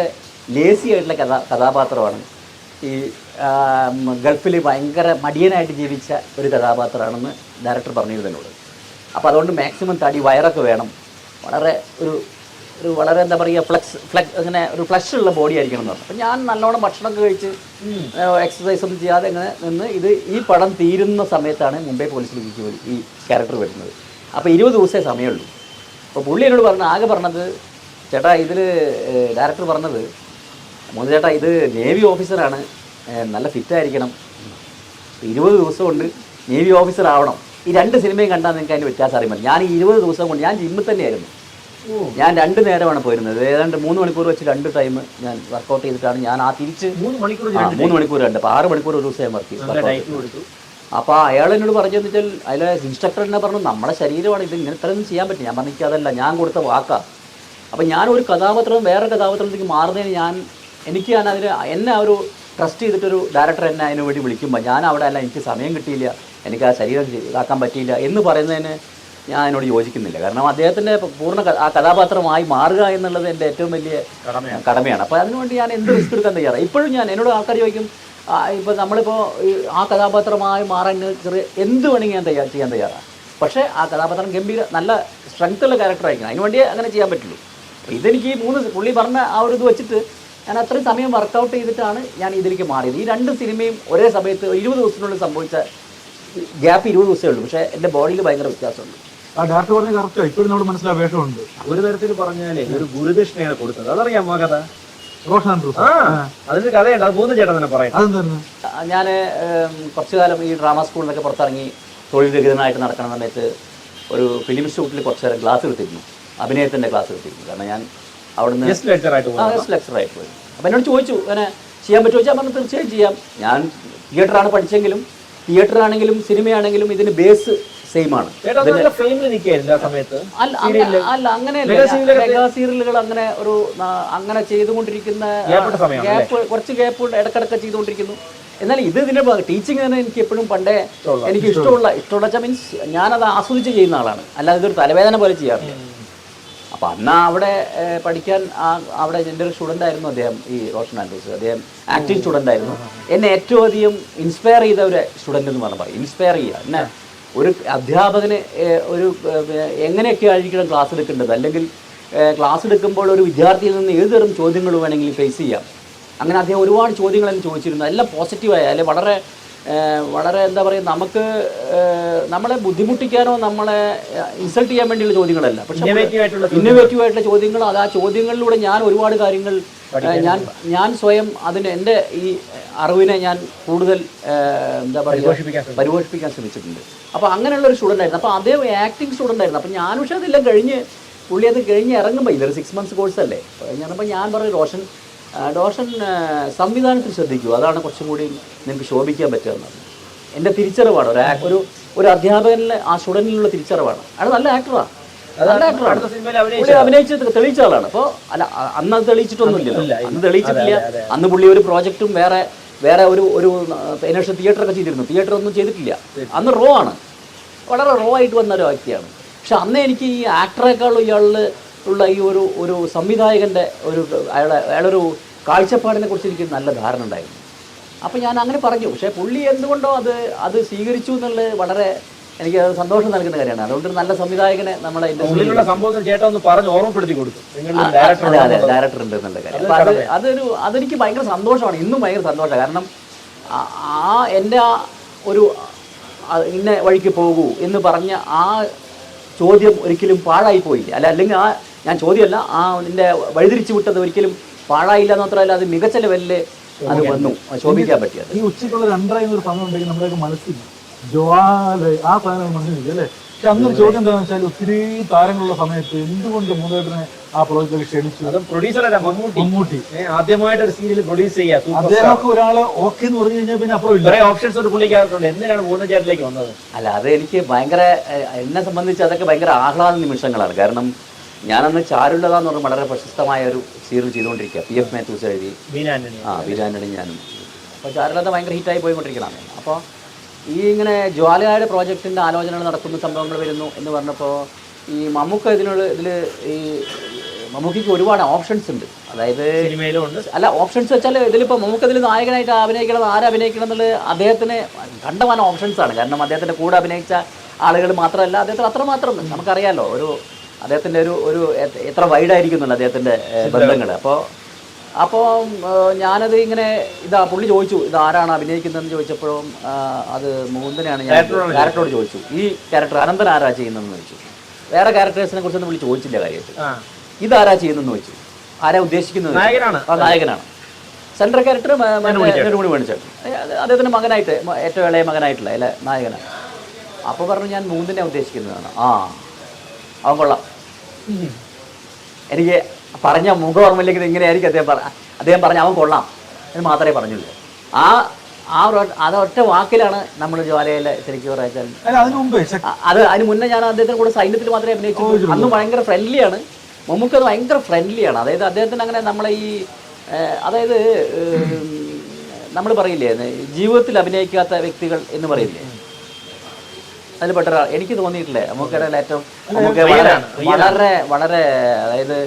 ലേസി ആയിട്ടുള്ള കഥാ കഥാപാത്രമാണ്. ഈ ഗൾഫിൽ ഭയങ്കര മടിയനായിട്ട് ജീവിച്ച ഒരു കഥാപാത്രമാണെന്ന് ഡയറക്ടർ പറഞ്ഞിരുന്നു എന്നോട് അപ്പോൾ അതുകൊണ്ട് മാക്സിമം തടി വയറൊക്കെ വേണം. വളരെ ഒരു ഒരു വളരെ എന്താ പറയുക ഫ്ലെക്സ് ഫ്ലെക്സ് അങ്ങനെ ഒരു ഫ്ലഷ് ഉള്ള ബോഡി ആയിരിക്കണം എന്ന് പറഞ്ഞു. അപ്പം ഞാൻ നല്ലോണം ഭക്ഷണമൊക്കെ കഴിച്ച് എക്സസൈസ് ഒന്നും ചെയ്യാതെ ഇങ്ങനെ നിന്ന് ഇത് ഈ പടം തീരുന്ന സമയത്താണ് മുംബൈ പോലീസിൽ ജോലി ഈ ക്യാരക്ടർ വരുന്നത്. അപ്പോൾ ഇരുപത് ദിവസമേ സമയമുള്ളൂ. അപ്പോൾ പുള്ളി എന്നോട് പറഞ്ഞു ആകെ പറഞ്ഞത് ചേട്ടാ ഇതിൽ ഡയറക്ടർ പറഞ്ഞത് മൂന്ന് ചേട്ടാ ഇത് നേവി ഓഫീസറാണ് നല്ല ഫിറ്റായിരിക്കണം ഇരുപത് ദിവസം കൊണ്ട് നേവി ഓഫീസർ ആവണം. ഈ രണ്ട് സിനിമയും കണ്ടാൽ നിങ്ങൾക്ക് അതിന്റെ വ്യത്യാസം അറിയാൻ ഞാൻ ഈ ഇരുപത് ദിവസം കൊണ്ട് ഞാൻ ജിമ്മിൽ തന്നെയായിരുന്നു. ഞാൻ രണ്ട് നേരമാണ് പോയിരുന്നത്. ഏതാണ്ട് മൂന്ന് മണിക്കൂർ വെച്ച് രണ്ട് ടൈം ഞാൻ വർക്കൗട്ട് ചെയ്തിട്ടാണ് ഞാൻ ആ തിരിച്ച് മൂന്ന് മണിക്കൂർ കണ്ട് മൂന്ന് മണിക്കൂർ രണ്ട്. അപ്പോൾ ആറ് മണിക്കൂർ ഒരു ദിവസം ഞാൻ വർക്ക് ചെയ്തു. അപ്പോൾ അയാൾ എന്നോട് പറഞ്ഞതെന്ന് വെച്ചാൽ അതിലെ ഇൻസ്ട്രക്ടർ എന്നെ പറഞ്ഞു നമ്മുടെ ശരീരമാണ് ഇത് ഇങ്ങനെ ഇത്രയൊന്നും ചെയ്യാൻ പറ്റില്ല. ഞാൻ പറഞ്ഞു അതല്ല ഞാൻ കൊടുത്ത വാക്കാണ് അപ്പോൾ ഞാൻ ഒരു കഥാപാത്രം വേറെ കഥാപാത്രത്തിലേക്ക് മാറുന്നതിന് ഞാൻ എനിക്ക് ഞാൻ അതിന് എന്നെ ആ ഒരു ട്രസ്റ്റ് ചെയ്തിട്ടൊരു ഡയറക്ടർ എന്നെ അതിനു വേണ്ടി വിളിക്കുമ്പോൾ ഞാൻ അവിടെ അല്ല എനിക്ക് സമയം കിട്ടിയില്ല. എനിക്ക് ആ ശരീരം ഇതാക്കാൻ പറ്റിയില്ല എന്ന് പറയുന്നതിന് ഞാൻ അതിനോട് യോജിക്കുന്നില്ല. കാരണം അദ്ദേഹത്തിന്റെ പൂർണ ആ കഥാപാത്രമായി മാറുക എന്നുള്ളത് എന്റെ ഏറ്റവും വലിയ കടമയാണ്. കടമയാണ്. അപ്പോൾ അതിനുവേണ്ടി ഞാൻ എന്ത് റിസ്ക് എടുക്കാൻ തയ്യാറാണ് ഇപ്പോഴും ഞാൻ എന്നോട് ആൾക്കാർ ചോദിക്കും ഇപ്പോൾ നമ്മളിപ്പോൾ ആ കഥാപാത്രമായി മാറാൻ ചെറിയ എന്ത് വേണമെങ്കിൽ ഞാൻ തയ്യാർ ചെയ്യാൻ തയ്യാറാണ് പക്ഷേ ആ കഥാപാത്രം ഗംഭീര നല്ല സ്ട്രെങ്ത് ഉള്ള ക്യാരക്ടർ ആയിരിക്കണം. അതിനുവേണ്ടി അങ്ങനെ ചെയ്യാൻ പറ്റുള്ളൂ. ഇതെനിക്ക് ഈ മൂന്ന് പുള്ളി പറഞ്ഞ ആ ഒരു ഇത് വെച്ചിട്ട് ഞാൻ അത്രയും സമയം വർക്കൗട്ട് ചെയ്തിട്ടാണ് ഞാൻ ഇതിലേക്ക് മാറിയത്. ഈ രണ്ട് സിനിമയും ഒരേ സമയത്ത് ഇരുപത് ദിവസത്തിനുള്ളിൽ സംഭവിച്ച ഗ്യാപ്പ് ഇരുപത് ദിവസമേ ഉള്ളൂ. പക്ഷേ എന്റെ ബോഡിയിൽ ഭയങ്കര വ്യത്യാസമുണ്ട്. ആ ഡാക്ടർ പറഞ്ഞ കറക്റ്റ് ഇപ്പോഴും നമ്മുടെ മനസ്സിലാ വേഷമുണ്ട്. ഒരു തരത്തിൽ പറഞ്ഞാലേ ഒരു ഗുരുദക്ഷിണയാണ് കൊടുത്തത്. അതറിയാമോ കഥ? റോഷൻ ആ അതിന്റെ കഥയുണ്ട്. അത് മൂന്ന് ചേട്ടൻ തന്നെ പറയാം. ഞാൻ കുറച്ചു കാലം ഈ ഡ്രാമ സ്കൂളിലൊക്കെ പുറത്തിറങ്ങി തൊഴിൽ രഹിതനായിട്ട് നടക്കുന്ന സമയത്ത് ഒരു ഫിലിം ഷൂട്ടിൽ കുറച്ച് നേരം ക്ലാസ് എടുത്തിരുന്നു. അഭിനയത്തിന്റെ ക്ലാസ് എടുത്തിരുന്നു. കാരണം ഞാൻ അവിടുന്ന് ഗസ്റ്റ് ലെക്ചറായിട്ട് ആ ഗസ്റ്റ് ലെക്ചറായിട്ട് പോയി. അപ്പോൾ എന്നോട് ചോദിച്ചു അങ്ങനെ ചെയ്യാൻ പറ്റുമോ? ചോദിച്ചാൽ പറഞ്ഞു തീർച്ചയായും ചെയ്യാം. ഞാൻ തിയേറ്ററാണ് പഠിച്ചെങ്കിലും തിയേറ്റർ ആണെങ്കിലും സിനിമയാണെങ്കിലും ഇതിന് ബേസ് സെയിം ആണ് അല്ല അങ്ങ- അല്ല അങ്ങനെയല്ല. മെഗാ സീരിയലുകൾ അങ്ങനെ ഒരു അങ്ങനെ ചെയ്തുകൊണ്ടിരിക്കുന്ന ഗ്യാപ്പ് കുറച്ച് ഗ്യാപ്പ് ഇടക്കിടക്ക് ചെയ്തുകൊണ്ടിരിക്കുന്നു. എന്നാൽ ഇത് ഇതിന്റെ ടീച്ചിങ് തന്നെ എനിക്ക് എപ്പോഴും പണ്ടേ എനിക്ക് ഇഷ്ടമുള്ള ഇഷ്ടമുള്ള മീൻസ് ഞാനത് ആസ്വദിച്ച് ചെയ്യുന്ന ആളാണ്. അല്ലാതെ ഇതൊരു തലവേദന പോലെ ചെയ്യാറില്ല. അപ്പോൾ അന്ന് അവിടെ പഠിക്കാൻ അവിടെ എന്റെ ഒരു സ്റ്റുഡന്റ് ആയിരുന്നു അദ്ദേഹം ഈ റോഷൻ ആൻഡ്രൂസ്. അദ്ദേഹം ആക്ടിങ് സ്റ്റുഡന്റ് ആയിരുന്നു. എന്നെ ഏറ്റവും അധികം ഇൻസ്പയർ ചെയ്ത ഒരു സ്റ്റുഡന്റ് എന്ന് പറഞ്ഞാൽ പറയും. ഇൻസ്പയർ ചെയ്യുക. എന്നെ ഒരു അധ്യാപകന് ഒരു എങ്ങനെയൊക്കെ ആയിരിക്കണം ക്ലാസ് എടുക്കേണ്ടത്? അല്ലെങ്കിൽ ക്ലാസ് എടുക്കുമ്പോൾ ഒരു വിദ്യാർത്ഥിയിൽ നിന്ന് ഏത് തരം ചോദ്യങ്ങൾ വേണമെങ്കിലും ഫേസ് ചെയ്യാം. അങ്ങനെ അദ്ദേഹം ഒരുപാട് ചോദ്യങ്ങൾ എന്നെ ചോദിച്ചിരുന്നു. എല്ലാം പോസിറ്റീവായ അല്ലെങ്കിൽ വളരെ വളരെ എന്താ പറയുക നമുക്ക് നമ്മളെ ബുദ്ധിമുട്ടിക്കാനോ നമ്മളെ ഇൻസൾട്ട് ചെയ്യാൻ വേണ്ടിയുള്ള ചോദ്യങ്ങളല്ല. പക്ഷേ ഇന്നോവേറ്റീവ് ആയിട്ടുള്ള ചോദ്യങ്ങൾ. അത് ആ ചോദ്യങ്ങളിലൂടെ ഞാൻ ഒരുപാട് കാര്യങ്ങൾ ഞാൻ ഞാൻ സ്വയം അതിന് എന്റെ ഈ അറിവിനെ ഞാൻ കൂടുതൽ എന്താ പറയുക പരിപോഷിപ്പിക്കാൻ ശ്രമിച്ചിട്ടുണ്ട്. അപ്പോൾ അങ്ങനെയുള്ള ഒരു സ്റ്റുഡന്റ് ആയിരുന്നു. അപ്പോൾ അതേ ആക്ടിങ് സ്റ്റുഡന്റ് ആയിരുന്നു. അപ്പോൾ ഞാൻ പക്ഷേ അതെല്ലാം കഴിഞ്ഞ് പുള്ളി അത് കഴിഞ്ഞ് ഇറങ്ങുമ്പോൾ ഇതൊരു സിക്സ് മന്ത്സ് കോഴ്സ് അല്ലേ? ഞാൻ അപ്പോൾ ഞാൻ ആ, റോഷൻ ആ, സംവിധാനത്തിൽ ശ്രദ്ധിക്കൂ. അതാണ് കുറച്ചും കൂടി നിങ്ങൾക്ക് ശോഭിക്കാൻ പറ്റുക പറഞ്ഞു. എന്റെ തിരിച്ചറിവാണ്. ഒരു ഒരു ഒരു അധ്യാപകനിലെ ആ സ്റ്റുഡന്റിലുള്ള തിരിച്ചറിവാണ്. അയാൾ നല്ല ആക്ടറാണ് പുള്ളി അഭിനയിച്ച് തെളിയിച്ച ആളാണ്. അപ്പോൾ അല്ല അന്ന് അത് തെളിയിച്ചിട്ടൊന്നുമില്ലല്ലോ. അന്ന് തെളിയിച്ചിട്ടില്ല. അന്ന് പുള്ളി ഒരു പ്രോജക്റ്റും വേറെ വേറെ ഒരു ഒരു അതിനേഷം തിയേറ്റർ ഒക്കെ ചെയ്തിരുന്നു. തിയേറ്റർ ഒന്നും ചെയ്തിട്ടില്ല. അന്ന് റോ ആണ്. വളരെ റോ ആയിട്ട് വന്ന ഒരു വ്യക്തിയാണ്. പക്ഷെ അന്ന് എനിക്ക് ഈ ആക്ടറേക്കാളും ഇയാളിൽ ഉള്ള ഈ ഒരു ഒരു സംവിധായകന്റെ ഒരു അയാളെ അയാളൊരു കാഴ്ചപ്പാടിനെ കുറിച്ച് എനിക്ക് നല്ല ധാരണ ഉണ്ടായിരുന്നു. അപ്പോൾ ഞാൻ അങ്ങനെ പറഞ്ഞു. പക്ഷേ പുള്ളി എന്തുകൊണ്ടോ അത് അത് സ്വീകരിച്ചു എന്നുള്ളത് വളരെ എനിക്ക് അത് സന്തോഷം നൽകുന്ന കാര്യമാണ്. അതുകൊണ്ട് നല്ല സംവിധായകനെ നമ്മളെ ഉള്ളിലുള്ള സംഭവത്തിൽ ചേട്ടൻ ഒന്ന് പറഞ്ഞ് ഓർമ്മപ്പെടുത്തി കൊടുത്തു. അതെ ഡയറക്ടർ അതെ ഡയറക്ടർ ഉണ്ട് എന്നുള്ള കാര്യം. അപ്പം അത് അതൊരു അതെനിക്ക് ഭയങ്കര സന്തോഷമാണ്. ഇന്നും ഭയങ്കര സന്തോഷമാണ്. കാരണം ആ- ആ എന്റെ ആ ഒരു ഇന്ന വഴിക്ക് പോകൂ എന്ന് പറഞ്ഞ ആ ചോദ്യം ഒരിക്കലും പാഴായി പോയില്ല അല്ല അല്ലെങ്കിൽ ആ ഞാൻ ചോദ്യമല്ല ആ നിന്റെ വഴിതിരിച്ചു വിട്ടത് ഒരിക്കലും പാഴായില്ല എന്ന് മാത്രമല്ല അത് മികച്ച ലെവലിൽ അത് വന്നു. ശോഭിക്കാൻ പറ്റിയത്. ഈ ഉച്ചയ്ക്കുള്ള രണ്ടര ഒരു സമയം ഉണ്ടെങ്കിൽ നമ്മുടെയൊക്കെ മനസ്സിൽ ജ്വാല ആ സാധനം മനസ്സിലില്ല അല്ലേ? പക്ഷെ അന്നൊരു ചോദ്യം എന്താണെന്ന് വെച്ചാൽ ഒത്തിരി താരങ്ങളുള്ള സമയത്ത് എന്തുകൊണ്ട് മൂന്നേട്ടനെ ആ പ്രോജക്റ്റിലേക്ക് ക്ഷണിച്ചു? അതും പ്രൊഡ്യൂസറല്ല മമ്മൂട്ടി. ആദ്യമായിട്ട് ഒരു സീരിയൽ പ്രൊഡ്യൂസ് ചെയ്യാ അദ്ദേഹമൊക്കെ ഒരാൾ ഓക്കെ എന്ന് പറഞ്ഞു കഴിഞ്ഞാൽ പിന്നെ അപ്പുറം ഇല്ല. ഓപ്ഷൻസ് ഒരു എന്തിനാണ് മൂന്ന് ചേട്ടനിലേക്ക് വന്നത്? അല്ല അത് എനിക്ക് ഭയങ്കര എന്നെ സംബന്ധിച്ച് അതൊക്കെ ഭയങ്കര ആഹ്ലാദ നിമിഷങ്ങളാണ്. കാരണം ഞാനന്ന് ചാരുള്ളതാന്ന് പറഞ്ഞ വളരെ പ്രശസ്തമായ ഒരു സീരിയൽ ചെയ്തുകൊണ്ടിരിക്കുക പി എഫ് മാത്യൂസ് എഴുതി. ആ ബിരാനടി ഞാനും. അപ്പോൾ ചാരുലത ഭയങ്കര ഹിറ്റായി പോയിക്കൊണ്ടിരിക്കണം അപ്പോൾ ഈ ഇങ്ങനെ ജ്വാലയുടെ പ്രോജക്റ്റിന്റെ ആലോചനകൾ നടക്കുന്ന സംഭവങ്ങൾ വരുന്നു എന്ന് പറഞ്ഞപ്പോൾ ഈ മമ്മൂക്ക ഇതിനുള്ള ഇതിൽ ഈ മമ്മൂക്കിക്ക് ഒരുപാട് ഓപ്ഷൻസ് ഉണ്ട്. അതായത് അല്ല ഓപ്ഷൻസ് വെച്ചാൽ ഇതിലിപ്പോൾ മമ്മൂക്ക ഇതിൽ നായകനായിട്ട് അഭിനയിക്കണം ആര് അഭിനയിക്കണം എന്നുള്ളത് അദ്ദേഹത്തിന് കണ്ടമാനം ഓപ്ഷൻസ് ആണ്. കാരണം അദ്ദേഹത്തിന്റെ കൂടെ അഭിനയിച്ച ആളുകൾ മാത്രമല്ല അദ്ദേഹത്തിന് അത്രമാത്രം നമുക്കറിയാമല്ലോ ഒരു അദ്ദേഹത്തിന്റെ ഒരു ഒരു എത്ര വൈഡായിരിക്കുന്നുണ്ട് അദ്ദേഹത്തിന്റെ ബന്ധങ്ങൾ അപ്പോൾ അപ്പോൾ ഞാനത് ഇങ്ങനെ ഇതാ പുള്ളി ചോദിച്ചു ഇത് ആരാണ് അഭിനയിക്കുന്നതെന്ന് ചോദിച്ചപ്പോഴും അത് മുകുന്ദനെയാണ് ഞാൻ ക്യാരക്ടറോട് ചോദിച്ചു. ഈ ക്യാരക്ടർ അനന്തൻ ആരാ ചെയ്യുന്നതെന്ന് ചോദിച്ചു. വേറെ ക്യാരക്ടേഴ്സിനെ കുറിച്ചൊന്നും പുള്ളി ചോദിച്ചില്ല കാര്യമായിട്ട്. ഇതാരാ ചെയ്യുന്നതെന്ന് ചോദിച്ചു. ആരാ ഉദ്ദേശിക്കുന്നത് നായകനാണ്. സെൻട്രൽ ക്യാരക്ടർ കൂടി മേടിച്ചു അദ്ദേഹത്തിന്റെ മകനായിട്ട് ഏറ്റവും ഇളയ മകനായിട്ടുള്ള അല്ലെ നായകനാണ്. അപ്പോൾ പറഞ്ഞു ഞാൻ മൂന്നിനെ ഉദ്ദേശിക്കുന്നതാണ്. ആ അവൻ കൊള്ളാം. എനിക്ക് പറഞ്ഞ മുഖ ഓർമ്മയിലേക്ക് ഇങ്ങനെയായിരിക്കും അദ്ദേഹം പറ അദ്ദേഹം പറഞ്ഞ അവൻ കൊള്ളാം എന്ന് മാത്രമേ പറഞ്ഞുള്ളൂ. ആ ആ അത് ഒറ്റ വാക്കിലാണ് നമ്മൾ ജ്വാലയിലെ ശരിക്കും പറയാച്ചാൽ അത് അതിന് മുന്നേ ഞാൻ അദ്ദേഹത്തിന് കൂടെ സൈന്യത്തിൽ മാത്രമേ അഭിനയിച്ചു അന്ന് ഭയങ്കര ഫ്രണ്ട്ലിയാണ് മമ്മൂക്ക് അത് ഭയങ്കര ഫ്രണ്ട്ലിയാണ് അതായത് അദ്ദേഹത്തിന് അങ്ങനെ നമ്മളെ ഈ അതായത് നമ്മൾ പറയില്ലേ ജീവിതത്തിൽ അഭിനയിക്കാത്ത വ്യക്തികൾ എന്ന് പറയില്ലേ? അതിൽ പെട്ട ഒരാൾ എനിക്ക് തോന്നിയിട്ടില്ലേ? നമുക്കിടയിൽ ഏറ്റവും നമുക്ക് വളരെ വളരെ അതായത്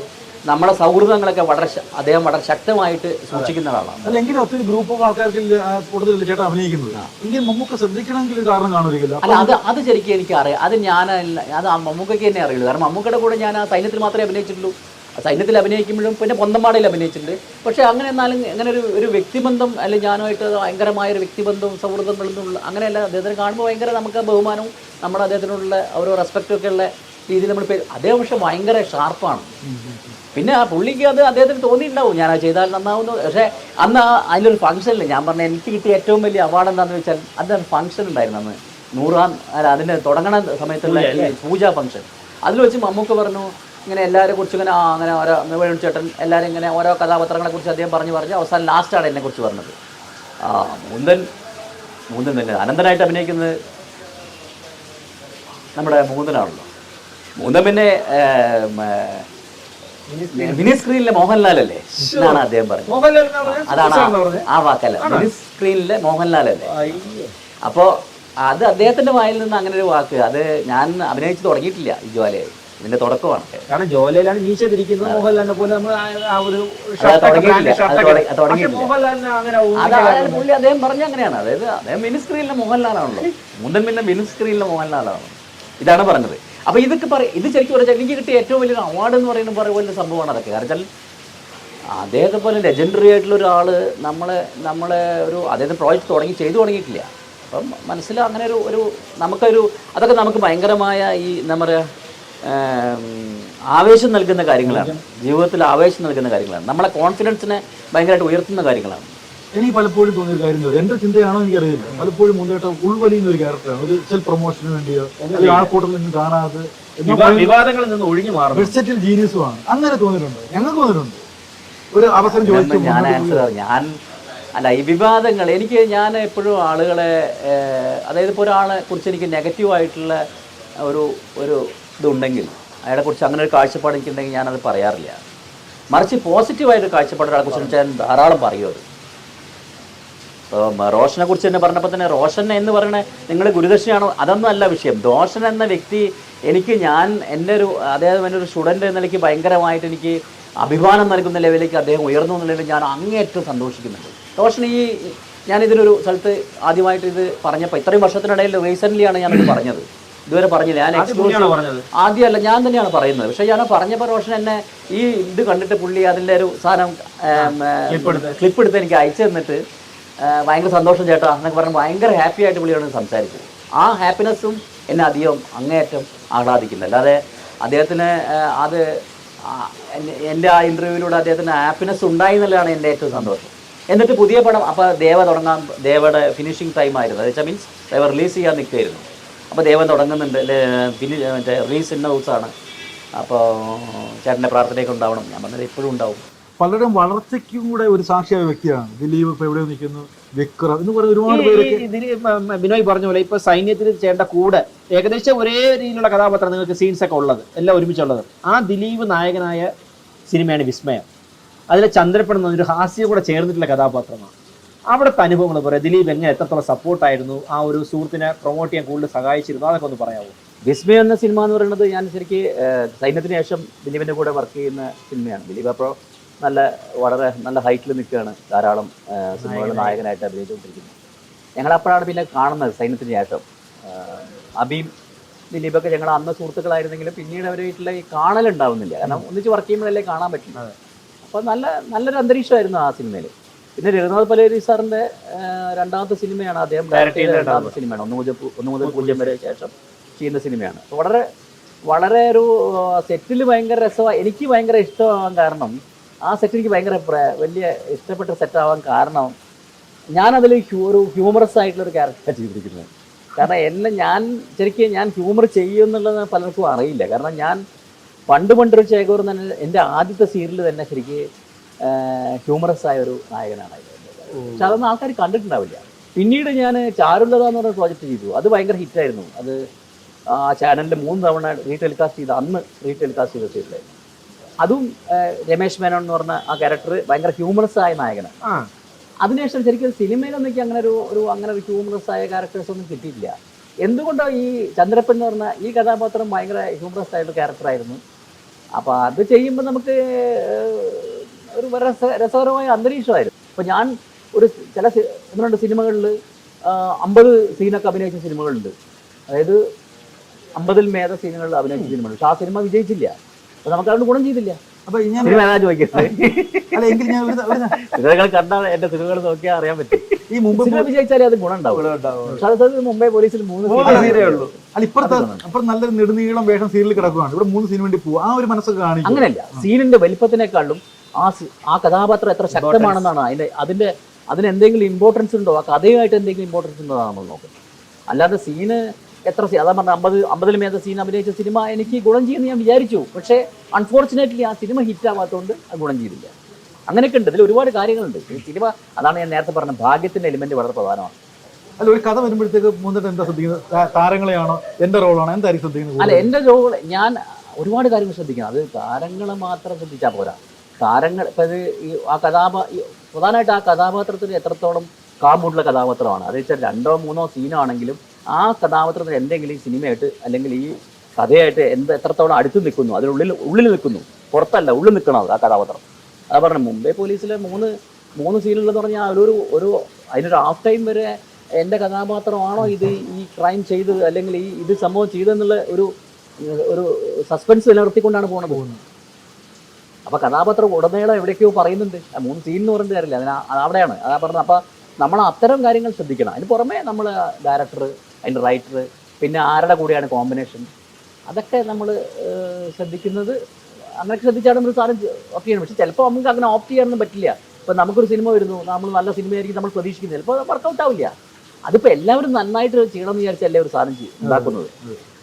നമ്മുടെ സൗഹൃദങ്ങളൊക്കെ വളരെ അദ്ദേഹം വളരെ ശക്തമായിട്ട് സൂക്ഷിക്കുന്ന ഒരാളാണ്. അല്ലെങ്കിൽ ഒത്തിരി ഗ്രൂപ്പ് ഓഫ് ആൾക്കാർക്ക് കൂടുതൽ ചേട്ടൻ അഭിനയിക്കുന്നത്. എങ്കിൽ മമ്മൂക്ക ശ്രദ്ധിക്കണമെങ്കിൽ കാരണം കാണുന്നില്ല അല്ല അത് അത് ശരിക്കും എനിക്ക് അറിയാം അത് ഞാൻ അത് മമ്മൂക്കൊക്കെ മമ്മൂക്കയ്ക്ക് തന്നെ അറിയുള്ളൂ. കാരണം മമ്മൂക്കയുടെ കൂടെ ഞാൻ ആ സൈന്യത്തിൽ മാത്രമേ അഭിനയിച്ചിട്ടുള്ളൂ. സൈന്യത്തിൽ അഭിനയിക്കുമ്പോഴും പിന്നെ പൊന്തമ്പാടയിൽ അഭിനയിച്ചിട്ടുണ്ട്. പക്ഷേ അങ്ങനെ എന്നാലും അങ്ങനെ ഒരു ഒരു വ്യക്തിബന്ധം അല്ലെങ്കിൽ ഞാനുമായിട്ട് ഭയങ്കരമായ ഒരു വ്യക്തിബന്ധവും സൗഹൃദങ്ങളൊന്നും അങ്ങനെയല്ല അദ്ദേഹത്തിന് കാണുമ്പോൾ ഭയങ്കര നമുക്ക് ബഹുമാനവും നമ്മുടെ അദ്ദേഹത്തിനുള്ള ഓരോ റെസ്പെക്റ്റും ഒക്കെ ഉള്ള രീതിയിൽ നമ്മൾ പേര് അദ്ദേഹം പക്ഷെ ഭയങ്കര ഷാർപ്പാണ് പിന്നെ ആ പുള്ളിക്ക് അത് അദ്ദേഹത്തിന് തോന്നിയിട്ടുണ്ടാവും ഞാൻ അത് ചെയ്താൽ നന്നാവുന്നു. പക്ഷേ അന്ന് ആ അതിലൊരു ഫംഗ്ഷനില്ല ഞാൻ പറഞ്ഞ എനിക്ക് കിട്ടിയ ഏറ്റവും വലിയ അവാർഡ് എന്താണെന്ന് വെച്ചാൽ അതിന് ഫംഗ്ഷൻ ഉണ്ടായിരുന്നു അന്ന്. നൂറാം അല്ല അതിന്റെ തുടങ്ങണ സമയത്തുള്ള പൂജാ ഫംഗ്ഷൻ അതിൽ വെച്ച് മമ്മൂക്ക പറഞ്ഞു ഇങ്ങനെ എല്ലാവരെ കുറിച്ച് ഇങ്ങനെ ആ അങ്ങനെ ഓരോ വേണു ചേട്ടൻ എല്ലാവരും ഇങ്ങനെ ഓരോ കഥാപാത്രങ്ങളെ കുറിച്ച് അദ്ദേഹം പറഞ്ഞു പറഞ്ഞ് അവസാനം ലാസ്റ്റാണ് എന്നെ കുറിച്ച് പറഞ്ഞത്. ആ മുന്തൻ മുന്തൻ തന്നെ. അനന്തനായിട്ട് അഭിനയിക്കുന്നത് നമ്മുടെ മൂന്നനാണല്ലോ മൂന്നൻ പിന്നെ മിനി സ്ക്രീനിലെ മോഹൻലാൽ അല്ലേ എന്നാണ് അദ്ദേഹം പറഞ്ഞത്? അതാണ് ആ- വാക്കല്ല. മിനി സ്ക്രീനിലെ മോഹൻലാൽ അല്ലേ അയ്യോ. അപ്പോൾ അത് അദ്ദേഹത്തിന്റെ വായിൽ നിന്ന് അങ്ങനെ ഒരു വാക്ക്. അത് ഞാൻ അഭിനയിച്ച് തുടങ്ങിയിട്ടില്ല ഈ ജ്വാലയായി ഇതിന്റെ തുടക്കമാണ്. കാരണം ജോലിയിലാണ് തിരിക്കുന്നത് മോഹൻലാലിനെ പോലെ നമ്മൾ ആ- ഒരു പുള്ളി അദ്ദേഹം പറഞ്ഞ അങ്ങനെയാണ്. അതായത് അദ്ദേഹം മിനി സ്ക്രീനിലെ മോഹൻലാലാണല്ലോ. മുതൽ പിന്നെ മിനി സ്ക്രീനിലെ മോഹൻലാലാണ് ഇതാണ് പറഞ്ഞത്. അപ്പൊ ഇതൊക്കെ പറയും ഇത് ശരിക്കും പറഞ്ഞാൽ എനിക്ക് കിട്ടിയ ഏറ്റവും വലിയ അവാർഡ് എന്ന് പറയുന്ന പറയുന്ന വലിയ സംഭവമാണ് അതൊക്കെ. കാരണം അദ്ദേഹത്തെ പോലെ ലെജൻഡറി ആയിട്ടുള്ള ഒരാൾ നമ്മളെ നമ്മളെ ഒരു അദ്ദേഹത്തെ പ്രോജക്റ്റ് തുടങ്ങി ചെയ്തു തുടങ്ങിയിട്ടില്ല. അപ്പം മനസ്സിൽ അങ്ങനെ ഒരു ഒരു നമുക്കൊരു അതൊക്കെ നമുക്ക് ഭയങ്കരമായ ഈ എന്താ പറയുക ആവേശം നൽകുന്ന കാര്യങ്ങളാണ്. ജീവിതത്തിൽ ആവേശം നൽകുന്ന കാര്യങ്ങളാണ്. നമ്മളെ കോൺഫിഡൻസിനെ ഭയങ്കരമായിട്ട് ഉയർത്തുന്ന കാര്യങ്ങളാണ്. എനിക്ക് പലപ്പോഴും തോന്നിയ കാര്യം എന്റെ ചിന്തയാണോ എനിക്കറിയില്ല. പലപ്പോഴും മുന്നേറ്റ ഉൾവലിയുന്ന ഒരു ക്യാരക്ടറാണ് ഒരു സെൽഫ് പ്രൊമോഷന് വേണ്ടിയോ അല്ലെങ്കിൽ ആൾക്കൂട്ടത്തിൽ നിന്ന് കാണാതെ വിവാ- വിവാദങ്ങളിൽ നിന്ന് ഒഴിഞ്ഞു മാറും വെബ്സൈറ്റിൽ ജീനിയസുമാണ്. അങ്ങനെ തോന്നിയിട്ടുണ്ട്? ഞങ്ങൾക്ക് തോന്നിയിട്ടുണ്ട്? ഒരു അവസരം ചോദിച്ചു ഞാൻ ആൻസർ ഞാൻ അല്ല ഈ വിവാദങ്ങൾ എനിക്ക് ഞാൻ എപ്പോഴും ആളുകളെ അതായത് ഇപ്പോൾ ഒരാളെ കുറിച്ച് എനിക്ക് നെഗറ്റീവായിട്ടുള്ള ഒരു ഒരു ഇതുണ്ടെങ്കിൽ അയാളെക്കുറിച്ച് അങ്ങനെ ഒരു കാഴ്ചപ്പാട് എനിക്കുണ്ടെങ്കിൽ ഞാനത് പറയാറില്ല. മറിച്ച് പോസിറ്റീവായിട്ട് കാഴ്ചപ്പാട് ഒരാളെ കുറിച്ച് ഞാൻ ധാരാളം പറയും അത്. ഇപ്പോൾ റോഷനെ കുറിച്ച് തന്നെ പറഞ്ഞപ്പോൾ തന്നെ റോഷൻ എന്ന് പറയുന്നത് നിങ്ങൾ ഗുരുദക്ഷിണയാണോ? അതൊന്നും അല്ല വിഷയം. ദോഷൻ എന്ന വ്യക്തി എനിക്ക് ഞാൻ എന്റെ ഒരു അദ്ദേഹം എന്റെ ഒരു സ്റ്റുഡന്റ് എന്ന നിലയ്ക്ക് ഭയങ്കരമായിട്ട് എനിക്ക് അഭിമാനം നൽകുന്ന ലെവലിലേക്ക് അദ്ദേഹം ഉയർന്നു എന്ന നിലയിൽ ഞാൻ അങ്ങേയറ്റം സന്തോഷിക്കുന്നുണ്ട്. റോഷൻ ഈ ഞാൻ ഇതിനൊരു സ്ഥലത്ത് ആദ്യമായിട്ട് ഇത് പറഞ്ഞപ്പോൾ ഇത്രയും വർഷത്തിനിടയിൽ റീസെന്റ്ലിയാണ് ഞാനത് പറഞ്ഞത്. ഇതുവരെ പറഞ്ഞില്ല? ഞാൻ എക്സ്ക്ലൂസീവ് ആദ്യമല്ല ഞാൻ തന്നെയാണ് പറയുന്നത്. പക്ഷേ ഞാൻ പറഞ്ഞപ്പോൾ റോഷൻ എന്നെ ഈ ഇത് കണ്ടിട്ട് പുള്ളി അതിന്റെ ഒരു സാധനം ക്ലിപ്പ് എടുത്ത്. എനിക്ക് അയച്ചു തന്നിട്ട് ഭയങ്കര സന്തോഷം ചേട്ടാ എന്നൊക്കെ പറഞ്ഞ് ഭയങ്കര ഹാപ്പി ആയിട്ട് പുള്ളിയോട് സംസാരിച്ചത് ആ ഹാപ്പിനെസ്സും എന്നെ അധികം അങ്ങേയറ്റം ആഹ്ലാദിക്കുന്നു അല്ലാതെ അദ്ദേഹത്തിന് അത് എന്റെ ആ ഇന്റർവ്യൂവിലൂടെ അദ്ദേഹത്തിന് ഹാപ്പിനെസ് ഉണ്ടായി എന്നുള്ളതാണ് എന്റെ ഏറ്റവും സന്തോഷം. എന്നിട്ട് പുതിയ പടം അപ്പോൾ ദേവ തുടങ്ങാൻ ദേവയുടെ ഫിനിഷിംഗ് ടൈം ആയിരുന്നു. അത് വെച്ചാൽ മീൻസ് ദേവ റിലീസ് ചെയ്യാൻ നിൽക്കുകയായിരുന്നു. അപ്പോൾ ദേവൻ തുടങ്ങുന്നുണ്ട്. ഫിനി മറ്റേ റിലീസ് ഇന്ന ദിവസമാണ് അപ്പോൾ ചേട്ടന്റെ പ്രാർത്ഥനയൊക്കെ ഉണ്ടാവണം. ഞാൻ പറഞ്ഞത് എപ്പോഴും ഉണ്ടാവും. പലരും വളർച്ചയ്ക്കും കൂടെ ഒരു സാക്ഷിയായ വ്യക്തിയാണ്. ദിലീപ് ഇപ്പൊ എവിടെ നിൽക്കുന്നു? വിക്രം എന്ന് പറയുന്ന ഒരുപാട് പേര് പേരൊക്കെ മ- ബിനോയ് പറഞ്ഞ പോലെ ഇപ്പൊ സൈന്യത്തിൽ ചെയ്യേണ്ട കൂടെ ഏകദേശം ഒരേ രീതിയിലുള്ള കഥാപാത്രം നിങ്ങൾക്ക് സീൻസ് ഒക്കെ ഉള്ളത്. എല്ലാം ഒരുമിച്ചുള്ളത്. ആ ദിലീപ് നായകനായ സിനിമയാണ് വിസ്മയം. അതിലെ ചന്ദ്രപ്പൻ എന്ന ഒരു ഹാസ്യം കൂടെ ചേർന്നിട്ടുള്ള കഥാപാത്രമാണ്. അവിടുത്തെ അനുഭവങ്ങൾ പറയാം. ദിലീപ് എങ്ങനെ എത്രത്തോളം സപ്പോർട്ടായിരുന്നു ആ ഒരു സുഹൃത്തിനെ പ്രൊമോട്ട് ചെയ്യാൻ കൂടുതൽ സഹായിച്ചിരുന്നു. അതൊക്കെ ഒന്ന് പറയാമോ വിസ്മയം എന്ന സിനിമ എന്ന് പറയുന്നത് ഞാൻ ശരിക്ക് സൈന്യത്തിന് ശേഷം ദിലീപിന്റെ കൂടെ വർക്ക് ചെയ്യുന്ന സിനിമയാണ് ദിലീപ് അപ്പോൾ നല്ല വളരെ നല്ല ഹൈറ്റിൽ നിൽക്കുകയാണ് ധാരാളം സിനിമകളുടെ സിനിമകൾ നായകനായിട്ട് അഭിനയിച്ചുകൊണ്ടിരിക്കുന്നത്. ഞങ്ങളപ്പോഴാണ് പിന്നെ കാണുന്നത് സൈന്യത്തിന് ശേഷം. അബീം ദിലീപൊക്കെ ഞങ്ങൾ അന്ന് സുഹൃത്തുക്കളായിരുന്നെങ്കിലും പിന്നീട് അവരായിട്ടുള്ള ഈ കാണലുണ്ടാവുന്നില്ല. കാരണം ഒന്നിച്ച് വർക്ക് ചെയ്യുമ്പോഴല്ലേ കാണാൻ പറ്റില്ല അപ്പോൾ നല്ല നല്ലൊരു അന്തരീക്ഷമായിരുന്നു ആ സിനിമയിൽ പിന്നെ രഘുനാഥ് പലേരി സാറിന്റെ രണ്ടാമത്തെ സിനിമയാണ് അദ്ദേഹം ഡയറക്ട് ചെയ്ത രണ്ടാമത്തെ സിനിമയാണ്. ഒന്ന് മുതൽ ഒന്ന് മുതൽ പൂജ്യം വരെ ശേഷം ചെയ്യുന്ന സിനിമയാണ്. വളരെ വളരെ ഒരു സെറ്റിൽ ഭയങ്കര രസമാണ് എനിക്ക് ഭയങ്കര ഇഷ്ടമാവാൻ കാരണം ആ സെറ്റ് എനിക്ക് ഭയങ്കര വലിയ ഇഷ്ടപ്പെട്ട സെറ്റാവാൻ കാരണം ഞാനതിൽ ഒരു ഹ്യൂമറസ് ആയിട്ടുള്ള ഒരു ക്യാരക്ടറാണ് ചെയ്തിരിക്കുന്നത് കാരണം എന്നെ ഞാൻ ശരിക്കും ഞാൻ ഹ്യൂമർ ചെയ്യും എന്നുള്ളത് പലർക്കും അറിയില്ല. കാരണം ഞാൻ പണ്ട് പണ്ടൊരു ചേകോർ തന്നെ എന്റെ ആദ്യത്തെ സീരിയൽ തന്നെ ശരിക്ക് ഹ്യൂമറസ് ആയ ഒരു നായകനാണ്. പക്ഷെ അതൊന്നും ആൾക്കാർ കണ്ടിട്ടുണ്ടാവില്ല. പിന്നീട് ഞാൻ ചാരുലത എന്ന് പറഞ്ഞ പ്രോജക്റ്റ് ചെയ്തു. അത് ഭയങ്കര ഹിറ്റായിരുന്നു അത് ആ ചാനലിൽ മൂന്ന് തവണ റീടെലികാസ്റ്റ് ചെയ്ത അന്ന് റീടെലികാസ്റ്റ് ചെയ്ത സീരിയലായിരുന്നു അതും രമേശ് മേനോൻ എന്ന് പറഞ്ഞ ആ ക്യാരക്ടർ ഭയങ്കര ഹ്യൂമറസ് ആയ നായകനാണ്. അതിനുശേഷം ശരിക്കും സിനിമയിലൊന്നും എനിക്ക് അങ്ങനെ ഒരു ഒരു അങ്ങനെ ഒരു ഹ്യൂമറസ് ആയ ക്യാരക്ടേഴ്സ് ഒന്നും കിട്ടിയില്ല എന്തുകൊണ്ടോ ഈ ചന്ദ്രപ്പൻ എന്ന് പറഞ്ഞ ഈ കഥാപാത്രം ഭയങ്കര ഹ്യൂമറസ് ആയിട്ട് ക്യാരക്ടറായിരുന്നു അപ്പോൾ അത് ചെയ്യുമ്പോൾ നമുക്ക് ഒരു രസ- രസകരമായ അന്തരീക്ഷമായിരുന്നു. അപ്പോൾ ഞാൻ ഒരു ചില ഒന്ന് രണ്ട് സിനിമകളിൽ അമ്പത് സീനൊക്കെ അഭിനയിച്ച സിനിമകളുണ്ട്. അതായത് അമ്പതിൽ മേധ സീനുകളിൽ അഭിനയിച്ച സിനിമകൾ പക്ഷെ ആ സിനിമ വിജയിച്ചില്ല. അപ്പോൾ നമുക്ക് അതുകൊണ്ട് ഗുണം ചെയ്തില്ല. അപ്പൊ ഞാൻ സിനിമകൾ കണ്ടാൽ എന്റെ സിനിമകൾ നോക്കിയാൽ അറിയാൻ പറ്റും. ഈ മുമ്പ് വിജയിച്ചാലേ അത് ഗുണം മുംബൈ പോലീസിൽ മൂന്ന് മൂന്ന് ഉള്ളൂ. അല്ല ഇപ്പുറത്തെ അപ്പുറം നല്ലൊരു നെടുനീളം വേഷം സീനിൽ കിടക്കുകയാണ്. ഇവിടെ മൂന്ന് സീൻ വേണ്ടി പോകും ആ ഒരു മനസ്സൊക്കെ കാണിക്കും. അങ്ങനെയല്ല. സീനിന്റെ വലിപ്പത്തിനേക്കാളും ആ സി- ആ കഥാപാത്രം എത്ര ശക്തമാണെന്നാണ് അതിന്റെ അതിന്റെ അതിന് എന്തെങ്കിലും ഇമ്പോർട്ടൻസ് ഉണ്ടോ? ആ കഥയുമായിട്ട് എന്തെങ്കിലും ഇമ്പോർട്ടൻസ് ഉണ്ടോ നമ്മൾ നോക്കുന്നത്. അല്ലാതെ സീന് എത്ര സീ- അതാ പറഞ്ഞ അമ്പത് അമ്പതിൽ മേത സീൻ അഭിനയിച്ച സിനിമ എനിക്ക് ഗുണം ചെയ്യുമെന്ന് ഞാൻ വിചാരിച്ചു. പക്ഷേ അൺഫോർച്ചുനേറ്റ്ലി ആ സിനിമ ഹിറ്റ് ആവാത്തതുകൊണ്ട് അത് ഗുണം ചെയ്തില്ല. അങ്ങനെയൊക്കെ ഉണ്ട്. ഇതിൽ ഒരുപാട് കാര്യങ്ങളുണ്ട്. ഈ സിനിമ അതാണ് ഞാൻ നേരത്തെ പറഞ്ഞ ഭാഗ്യത്തിന്റെ എലിമെന്റ് വളരെ പ്രധാനമാണ്. അല്ല ഒരു കഥ വരുമ്പോഴത്തേക്ക് മുന്നിട്ട് എന്താ ശ്രദ്ധിക്കുന്നത്? താരങ്ങളെയാണോ? എന്റെ റോളാണോ എന്തായിരിക്കും ശ്രദ്ധിക്കുന്നത് അല്ല എന്റെ റോൾ ഞാൻ ഒരുപാട് കാര്യങ്ങൾ ശ്രദ്ധിക്കണം. അത് താരങ്ങളെ മാത്രം ശ്രദ്ധിച്ചാൽ പോരാ. താരങ്ങൾ ഇപ്പം ഇത് ഈ ആ കഥാപാ പ്രധാനമായിട്ട് ആ കഥാപാത്രത്തിന് എത്രത്തോളം കാമ്പുള്ള കഥാപാത്രമാണ്? അത് വെച്ചാൽ രണ്ടോ മൂന്നോ സീനാണെങ്കിലും ആ കഥാപാത്രത്തിന് എന്തെങ്കിലും സിനിമയായിട്ട് അല്ലെങ്കിൽ ഈ കഥയായിട്ട് എന്ത് എത്രത്തോളം അടുത്ത് നിൽക്കുന്നു? അതിനുള്ളിൽ ഉള്ളിൽ നിൽക്കുന്നു. പുറത്തല്ല ഉള്ളിൽ നിൽക്കണം ആ കഥാപാത്രം. അതാ പറഞ്ഞു മുംബൈ പോലീസിലെ മൂന്ന് മൂന്ന് സീനുകളെന്ന് പറഞ്ഞാൽ അതിലൊരു ഒരു അതിനൊരു ഹാഫ് ടൈം വരെ എന്റെ കഥാപാത്രമാണോ ഇത് ഈ ക്രൈം ചെയ്തത്? അല്ലെങ്കിൽ ഈ ഇത് സംഭവം ചെയ്തെന്നുള്ള ഒരു ഒരു സസ്പെൻസ് നിലനിർത്തിക്കൊണ്ടാണ് പോണത്. അപ്പൊ കഥാപാത്രം ഉടനീളം എവിടേക്കോ പറയുന്നുണ്ട്. ആ മൂന്ന് സീൻ എന്ന് പറഞ്ഞിട്ട് കാര്യമില്ല. അതിന് അതവിടെയാണ് അവിടെയാണ്. അതാ പറഞ്ഞത്. അപ്പൊ നമ്മൾ അത്തരം കാര്യങ്ങൾ ശ്രദ്ധിക്കണം. അതിന് പുറമെ നമ്മൾ ഡയറക്ടർ അതിന്റെ റൈറ്റർ പിന്നെ ആരുടെ കൂടെയാണ് കോമ്പിനേഷൻ അതൊക്കെ നമ്മൾ ശ്രദ്ധിക്കുന്നത്. അങ്ങനെ ശ്രദ്ധിച്ചാണ് നമ്മൾ സാധനം ഓപ്റ്റ് ചെയ്യണം പക്ഷെ ചിലപ്പോൾ നമുക്ക് അങ്ങനെ ഓപ്റ്റ് ചെയ്യാനൊന്നും പറ്റില്ല. ഇപ്പം നമുക്കൊരു സിനിമ വരുന്നു. നമ്മൾ നല്ല സിനിമയായിരിക്കും നമ്മൾ പ്രതീക്ഷിക്കുന്നത്. ചിലപ്പോൾ വർക്കൗട്ട് ആവില്ല. അതിപ്പോൾ എല്ലാവരും നന്നായിട്ട് ചെയ്യണമെന്ന് വിചാരിച്ചല്ലേ ഒരു സാധനം ചെയ്യും ഉണ്ടാക്കുന്നത്?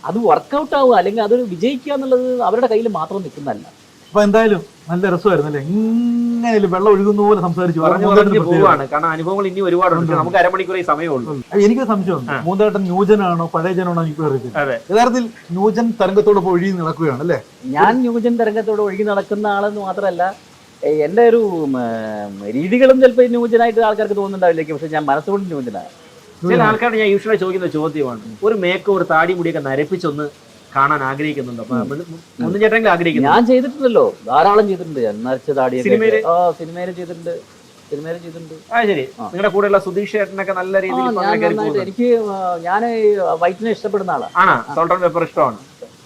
അത് വർക്കൗട്ട് ആവുക അല്ലെങ്കിൽ അത് വിജയിക്കുക എന്നുള്ളത് അവരുടെ കയ്യിൽ മാത്രം നിൽക്കുന്നതല്ല. അപ്പൊ എന്തായാലും നല്ല രസമായിരുന്നു അല്ലേ ഇങ്ങനെ വെള്ളം ഒഴുകുന്ന പോലെ സംസാരിച്ചു പറഞ്ഞു പറഞ്ഞു. പോവാണ്. കാരണം അനുഭവങ്ങൾ ഇനി ഒരുപാടുണ്ട്. നമുക്ക് അരമണിക്കൂറേ സമയമുള്ളൂ. എനിക്ക് സംശയമുണ്ട് മൂന്നേട്ടൻ ന്യൂജനാണോ പഴയ ജനാണോ എനിക്ക്. യഥാർത്ഥത്തിൽ ന്യൂജൻ തരംഗത്തോടൊപ്പം ഒഴുകി നടക്കുകയാണ് അല്ലേ? ഞാൻ ന്യൂജൻ തരംഗത്തോട് ഒഴുകി നടക്കുന്ന ആളെന്ന് മാത്രമല്ല എന്റെ എന്റെ ഒരു രീതികളും ചിലപ്പോൾ ന്യൂജനായിട്ട് ആൾക്കാർക്ക് തോന്നുന്നുണ്ടാവില്ലേക്കും. പക്ഷെ ഞാൻ മനസ്സുകൊണ്ട് ന്യൂജനാണ്. ചില ആൾക്കാർ ഞാൻ യൂഷ്വലായി ചോദിക്കുന്ന ചോദ്യമാണ് ഒരു മേക്കോ ഒരു താടി മുടിയൊക്കെ നരപ്പിച്ചൊന്ന് കാണാൻ ആഗ്രഹിക്കുന്നുണ്ട്. ഒന്നും ചേട്ടെങ്കിലും ആഗ്രഹിക്കുന്നു ഞാൻ ചെയ്തിട്ടുണ്ടല്ലോ. ധാരാളം ചെയ്തിട്ടുണ്ട്. ഞാൻ നരച്ച താടിയൊക്കെ സിനിമയിൽ? ചെയ്തിട്ടുണ്ട്. സിനിമയിൽ ചെയ്തിട്ടുണ്ട്. ആ ശരി. നിങ്ങളുടെ കൂടെയുള്ള സുധീഷ് ചേട്ടനൊക്കെ നല്ല രീതിയിൽ. എനിക്ക് ഞാൻ വൈറ്റിനെ ഇഷ്ടപ്പെടുന്ന ആളാണ് ആണോ? സോൾട്ട് ആൻഡ് പെപ്പർ ഇഷ്ടമാണ്.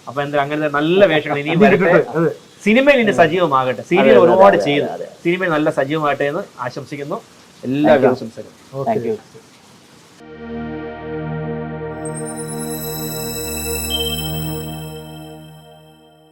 അപ്പൊ എന്താ അങ്ങനത്തെ നല്ല വേഷങ്ങൾ ഇനിയും സിനിമയിൽ ഇനി സജീവമാകട്ടെ. സീരിയൽ ഒരുപാട് ചെയ്യുന്നു ചെയ്തു. സിനിമയിൽ നല്ല സജീവമാകട്ടെ എന്ന് ആശംസിക്കുന്നു. എല്ലാവരും ആശംസകളും